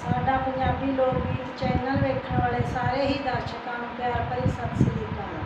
साडा पंजाबी लोग चैनल वेखन वाले सारे ही दर्शकों प्यार भरी सत श्रीकाल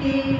day.